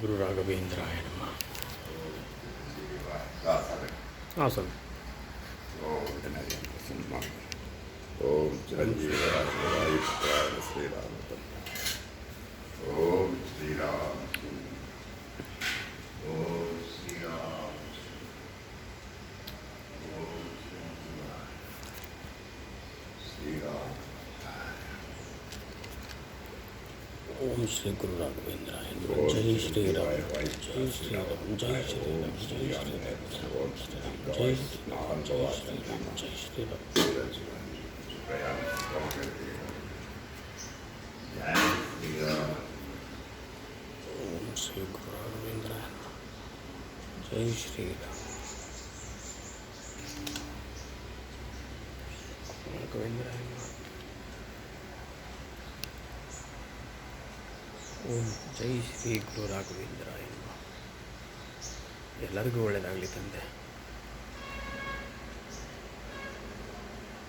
गुरु राघवेंद्राय नमः आसन ओम चिरंजीवाय श्री राम ओम श्री राम ओम श्री श्री ओम श्री गुरु राघवेंद्र जय श्री राम जय श्री राम जय श्री राम जय श्री राम जय श्री राम जय श्री राम जय श्री राम ओम श्री गुरु रविंद्र जय श्री राम गोविंद ಓಂ ಜೈ ಶ್ರೀ ಗುರು ರಾಘವೇಂದ್ರ ಎಲ್ಲರಿಗೂ ಒಳ್ಳೆಯದಾಗಲಿ ತಂದೆ.